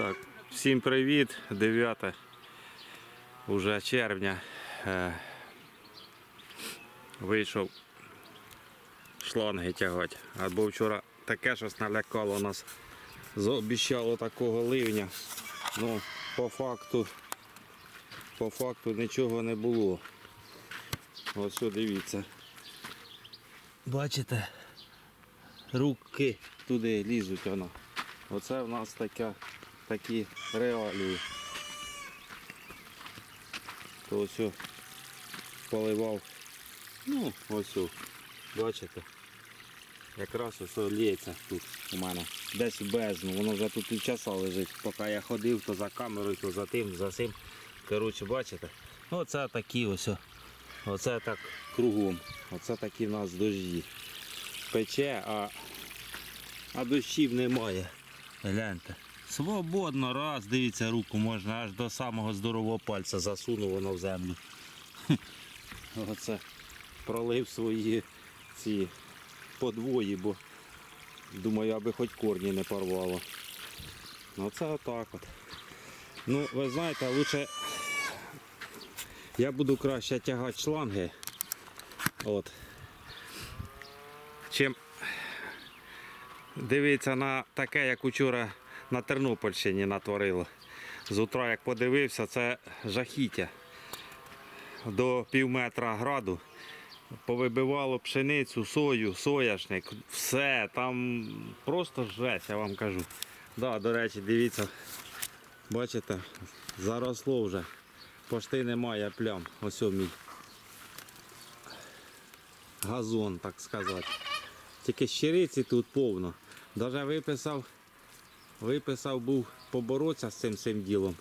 Так, всім привіт, 9 уже червня. Е, вийшов шланги тягати. Або вчора таке щось налякало нас. Обіщало такого ливня. Ну, по факту, по факту нічого не було. Ось що дивіться. Бачите? Руки туди лізуть воно. Оце в нас така, такі реалії. То ось поливав. Ну, ось, бачите. Якраз ось лється тут у мене. Десь в бездну. Воно вже тут півчаса лежить. Поки я ходив, то за камерою, то за тим, за цим. Коротше, бачите? Оце такі ось. Оце так кругом. Оце такі в нас дожді. Пече, а, а дощів немає. Гляньте. Свободно, раз, дивіться, руку можна аж до самого здорового пальця засунув воно в землю. Оце пролив свої ці подвої, бо думаю, аби хоч корні не порвало. Оце отак от. Ну, ви знаєте, лучше я буду краще тягати шланги. От. Чим дивитися на таке, як учора на Тернопільщині натворило. З утра, як подивився, це жахіття. До пів метра граду. Повибивало пшеницю, сою, сояшник, все, там просто жесть, я вам кажу. Да, до речі, дивіться, бачите, заросло вже. Пошти немає плям. Ось мій газон, так сказати. Тільки щириці тут повно. Даже виписав, виписав був поборотися з цим цим ділом.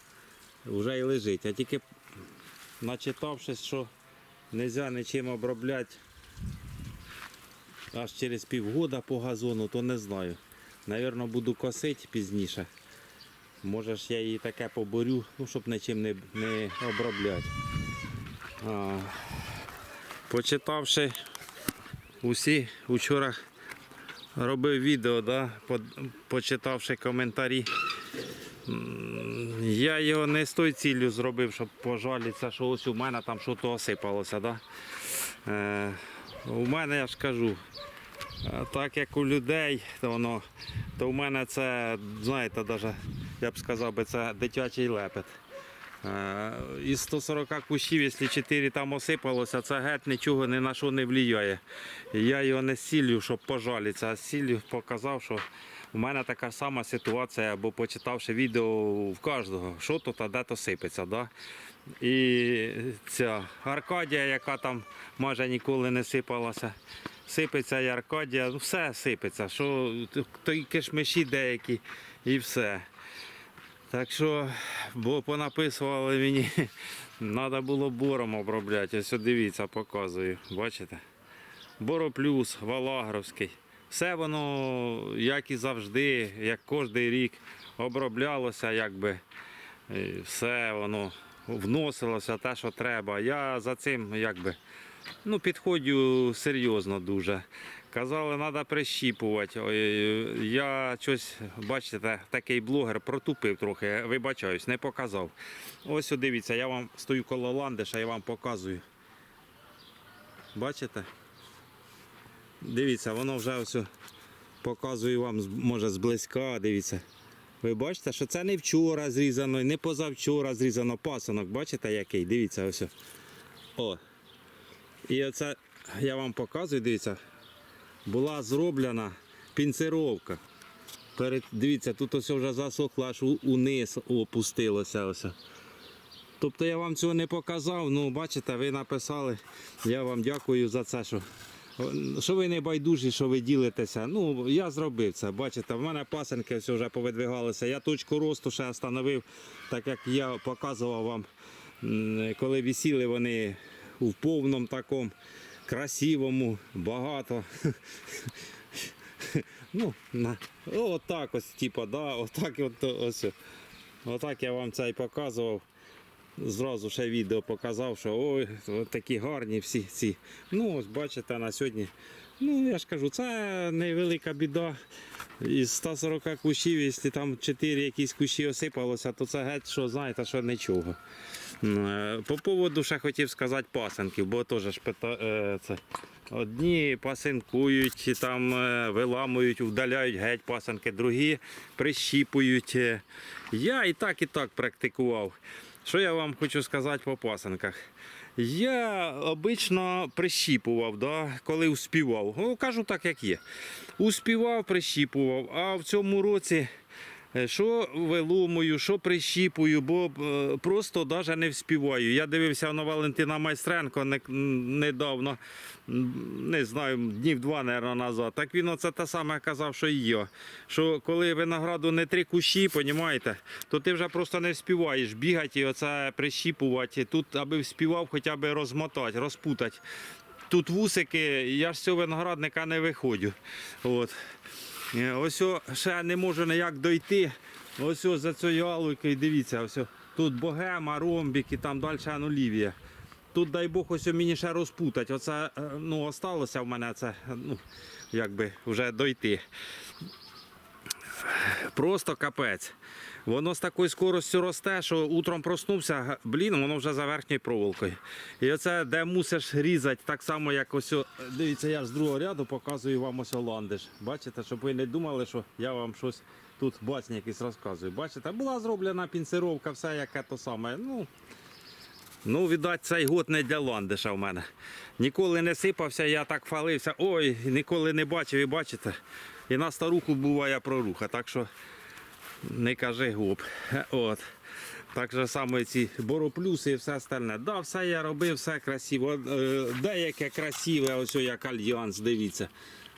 Вже і лежить. А тільки начитавшись, що не можна нічим обробляти аж через півгода по газону, то не знаю. Навірно, буду косити пізніше. Може ж я її таке поборю, ну, щоб нічим не, не обробляти. А, почитавши усі вчора робив відео, да, почитавши коментарі. Я його не з тою ціллю зробив, щоб пожалітися, що ось у мене там щось осипалося. Да? Е, у мене я ж кажу, е, так як у людей, то воно, то у мене це, знаєте, даже, я б сказав би, це дитячий лепет. Е, Із 140 кущів, якщо 4 там осипалося, це геть нічого ні на що не впливає. Я його не сіллю, щоб пожалітися, а сіллю показав, що у мене така сама ситуація, бо почитавши відео в кожного, що тут, а де то сипеться. Да? І ця Аркадія, яка там майже ніколи не сипалася. Сипеться і Аркадія, ну все сипеться, що то кишмиші деякі і все. Так що, бо понаписували мені, треба було бором обробляти. Ось дивіться, показую. Бачите? Бороплюс, Валагровський. Все воно, як і завжди, як кожен рік, оброблялося, якби все воно вносилося те, що треба. Я за цим якби, ну, підходжу серйозно дуже. Казали, треба прищіпувати. Я щось, бачите, такий блогер протупив трохи, вибачаюсь, не показав. Ось дивіться, я вам стою коло ландиша, я вам показую. Бачите? Дивіться, воно вже ось показую вам, може, зблизька, дивіться. Ви бачите, що це не вчора зрізано, не позавчора зрізано пасанок. Бачите який? Дивіться ось. О. І оце я вам показую, дивіться, була зроблена пінцировка. Перед, дивіться, тут ось вже засохло, аж униз опустилося. Ось. Тобто я вам цього не показав, ну бачите, ви написали. Я вам дякую за це, що, що ви не байдужі, що ви ділитеся. Ну, я зробив це. Бачите, в мене пасенки все вже повидвигалися. Я точку росту ще встановив, так як я показував вам, коли висіли вони в повному такому красивому, багато. Ну, на, отак ось, типу, да, отак, от, ось. Отак я вам це і показував. Зразу ще відео показав, що ой, такі гарні всі ці. Ну, ось бачите, на сьогодні. Ну, я ж кажу, це невелика біда. Із 140 кущів, якщо там 4 якісь кущі осипалося, то це геть, що знаєте, що нічого. Е, По поводу ще хотів сказати пасенків, бо теж ж пита, е, це. Одні пасинкують, там е, виламують, вдаляють геть пасенки, другі прищіпують. Я і так, і так практикував. Що я вам хочу сказати по пасенках? Я обично прищіпував, да, коли успівав. Ну, кажу так, як є. Успівав, прищіпував, а в цьому році. Е, Що виломую, що прищіпую, бо е, просто навіть не вспіваю. Я дивився на Валентина Майстренко недавно, не знаю, днів два, мабуть, назад. Так він оце те саме казав, що і я. Що коли винограду не три кущі, понімаєте, то ти вже просто не вспіваєш бігати і оце прищіпувати. Тут, аби вспівав, хоча б розмотати, розпутати. Тут вусики, я ж з цього виноградника не виходжу. От. Ось ще не можу ніяк дойти. Ось за цією алойкою, дивіться, ось тут богема, ромбік і там далі анулівія. Тут, дай Бог, ось мені ще розпутать. Оце е, ну, осталося в мене це, ну, якби вже дойти. Просто капець. Воно з такою скоростю росте, що утром проснувся, блін, воно вже за верхньою проволокою. І оце, де мусиш різати, так само, як ось. Дивіться, я з другого ряду показую вам ось ландиш. Бачите, щоб ви не думали, що я вам щось тут бацні якісь розказую. Бачите, була зроблена пінцировка, все яке то саме. Ну, Ну, віддать, цей год не для ландиша в мене. Ніколи не сипався, я так фалився. Ой, ніколи не бачив і бачите. І на старуху буває проруха, так що не кажи гоп. От. Так же саме ці бороплюси і все остальне. Да, все я робив, все красиво. Е, Деяке красиве, ось як альянс, дивіться.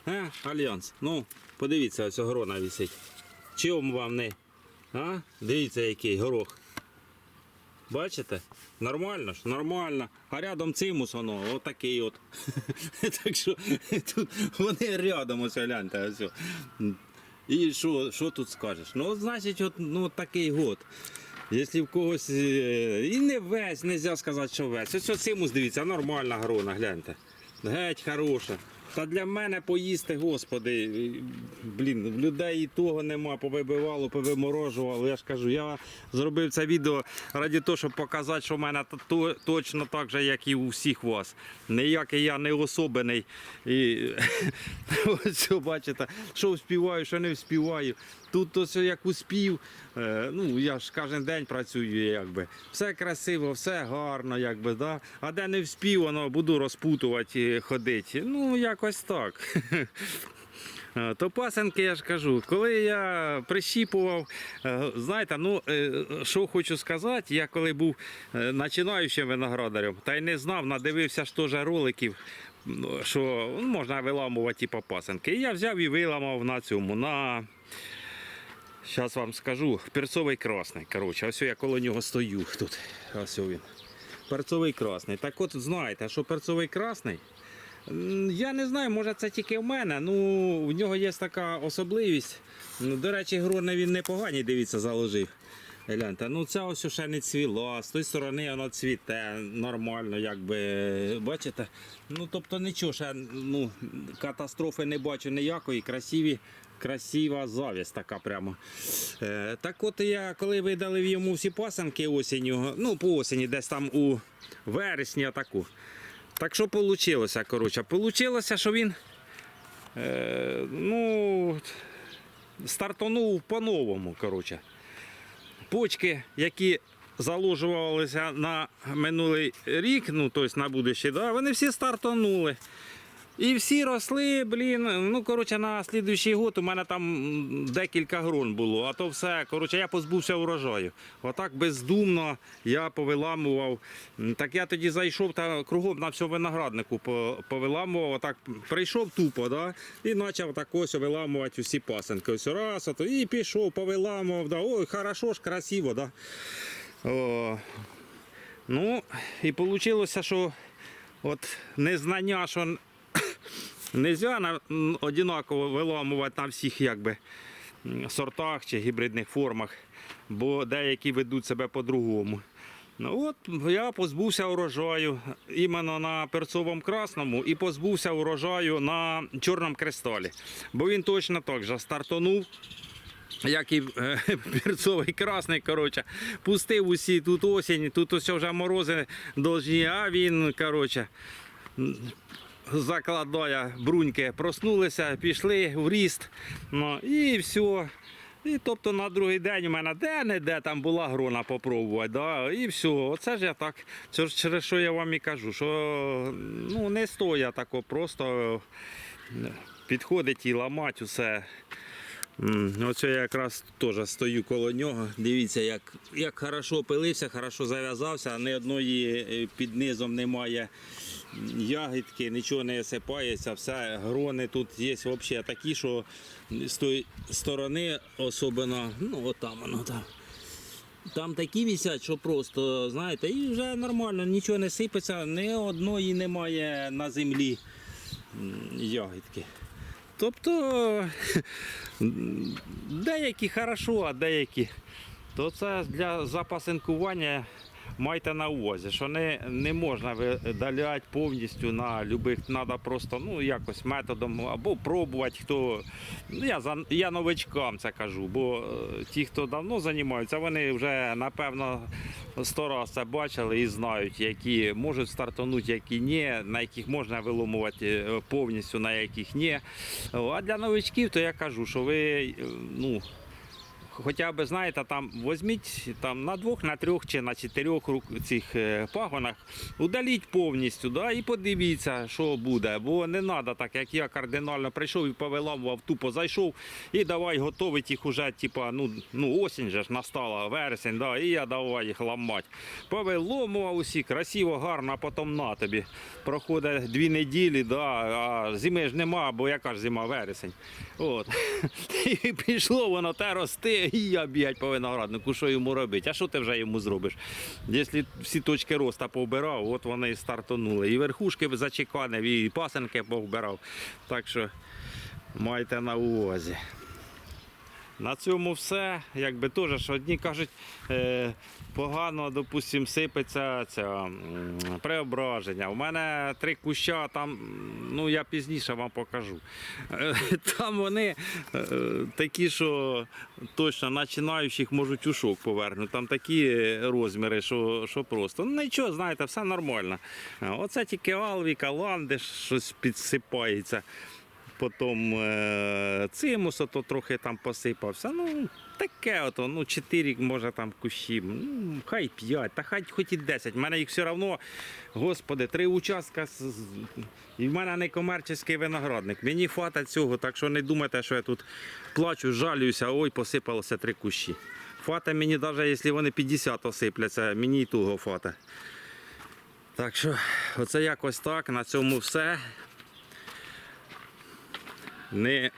Е, альянс. Ну, подивіться, ось грона висить. Чому вам не? А? Дивіться, який горох. Бачите? Нормально ж, нормально. А рядом цимус воно, отакий от. так що тут вони рядом ось гляньте. Ось. І що, що тут скажеш? Ну, значить, от, ну, такий год. Якщо в когось. е, І не весь, не можна сказати, що весь. Ось цимус, дивіться, нормальна грона, гляньте. Геть хороша. Та для мене поїсти, господи, блін, людей і того нема, повибивало, повиморожувало. Я ж кажу, я зробив це відео раді того, щоб показати, що в мене то- то- точно так же, як і у всіх вас. Ніякий я не особений. І ось бачите, що вспіваю, що не вспіваю. Тут ось як успів, е, ну я ж кожен день працюю, якби. Все красиво, все гарно, якби, да? а де не вспів, воно буду розпутувати, ходити. Ну, якось так. Е, То пасенки, я ж кажу, коли я прищіпував, е, знаєте, ну е, що хочу сказати, я коли був е, починаючим виноградарем, та й не знав, надивився ж теж роликів, ну, що ну, можна виламувати типу, пасенки. І я взяв і виламав на цьому. на... Зараз вам скажу, перцовий красний. Коротше, ось я коло нього стою тут. Ось він. Перцовий красний. Так от знаєте, що перцовий красний. Я не знаю, може це тільки в мене. Ну, в нього є така особливість. Ну, до речі, грони він непогані, дивіться, заложив. Гляньте, ну ця ось ще не цвіла, з тої сторони воно цвіте нормально, якби бачите. Ну тобто нічого, ще ну, катастрофи не бачу ніякої, красиві, красива завість така прямо. Е, так от я коли видалив йому всі пасанки осінню, ну по осені, десь там у вересні атаку. Так що вийшло, коротше? Получилося, що він е, ну, стартанув по-новому. коротше почки, які заложувалися на минулий рік, ну тобто на будущий, да, вони всі стартанули. І всі росли, блін. Ну, коротше, на слідуючий год у мене там декілька грон було, а то все. Коротше, я позбувся урожаю. Отак бездумно я повиламував. Так я тоді зайшов та кругом на всьому винограднику повиламував. Отак прийшов тупо, да, і почав так ось виламувати усі пасенки. Ось раз, ото, і пішов, повиламував. Да. Ой, хорошо ж, красиво, да. О, ну, і вийшло, що от незнання, що Нельзя одинаково виламувати на всіх якби, сортах чи гібридних формах, бо деякі ведуть себе по-другому. Ну от я позбувся урожаю іменно на перцовому красному і позбувся урожаю на чорному кристалі. Бо він точно так же стартонув. Як і е, перцовий красний, коротше, пустив усі тут осінь, тут ось вже морози должні, а він, коротше, закладає бруньки, проснулися, пішли в ріст. Ну, і все. І тобто на другий день у мене де-не-де там була грона попробувати. Да, і все. Оце ж я так. Через що я вам і кажу, що ну, не стоя тако, просто підходить і ламати усе. Оце я якраз теж стою коло нього. Дивіться, як, як хорошо пилився, хорошо зав'язався, ні одної е, під низом немає ягідки, нічого не осипається, все грони тут є взагалі такі, що з тої сторони особливо, ну отам воно там. Там такі висять, що просто, знаєте, і вже нормально, нічого не сипеться, ні одної немає на землі ягідки. Тобто деякі хорошо, а деякі. То це для запасинкування майте на увазі, що не, не можна видаляти повністю на любих, треба просто ну, якось методом або пробувати, хто. Ну, я, за, я новичкам це кажу, бо е, ті, хто давно займаються, вони вже напевно сто раз це бачили і знають, які можуть стартанути, які ні, на яких можна виломувати е, повністю, на яких ні. А для новичків, то я кажу, що ви е, ну, хоча б знаєте, там візьміть там на двох, на трьох чи на чотирьох цих е, пагонах, удаліть повністю, да, і подивіться, що буде. Бо не треба так, як я кардинально прийшов і повиламував, тупо зайшов і давай готовить їх уже, типа, ну, ну осінь же ж настала, вересень, да, і я давай їх ламати. Повиломував усі, красиво, гарно, а потім на тобі. Проходить дві неділі, да, а зими ж нема, бо яка ж зима, вересень. От. І пішло воно те рости, я бігати по винограднику, що йому робити? А що ти вже йому зробиш? Якщо всі точки росту повбирав, от вони і стартонули. І верхушки зачеканив, і пасенки повбирав. Так що майте на увазі. На цьому все. Якби теж, що одні кажуть, е, погано, допустим, сипеться це, преображення. У мене три куща, там, ну я пізніше вам покажу. Е, Там вони е, такі, що точно починаючих можуть у шок повернути. Там такі розміри, що, що просто. Ну нічого, знаєте, все нормально. Оце тільки алвіка, ландиш, щось підсипається. Потім е, цимус ото трохи там посипався. Ну, таке ото, ну 4, може там кущі. Ну, хай 5, та хай хоч і 10. У мене їх все одно, господи, три участка. І в мене не комерційний виноградник. Мені фата цього, так що не думайте, що я тут плачу, жалююся, ой, посипалося три кущі. Фата мені, навіть якщо вони 50 осипляться, мені і того фата. Так що, оце якось так. На цьому все. Не...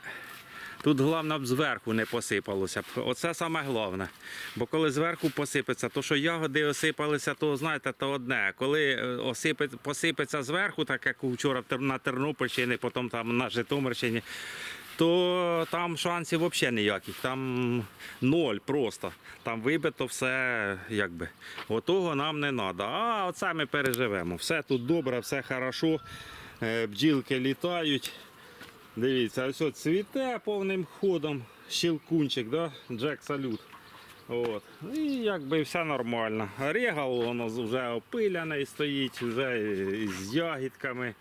Тут головне б зверху не посипалося. Оце саме головне. Бо коли зверху посипеться, то що ягоди осипалися, то знаєте, то одне. Коли е, осипе, посипеться зверху, так як вчора на Тернопільщині, потім там на Житомирщині, то там шансів взагалі ніяких. Там ноль просто. Там вибито все, якби. Отого нам не треба. А оце ми переживемо. Все тут добре, все хорошо. Е, Бджілки літають. Дивіться, ось цвіте повним ходом, щелкунчик, да? Джек салют. От. І якби все нормально. Регал воно вже опиляний стоїть, вже з ягідками.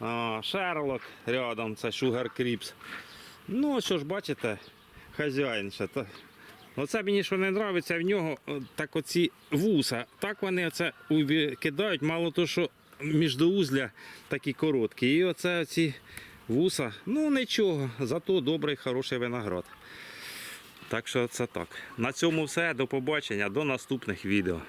А, Шерлок рядом, це Sugar Crips. Ну, що ж, бачите, хазяїн ще. Та... Оце мені що не подобається в нього, о, так оці вуса. Так вони оце кидають, мало того, що міждоузля такі короткі. І оце ці вуса, ну нічого, зато добрий, хороший виноград. Так що це так. На цьому все. До побачення, до наступних відео.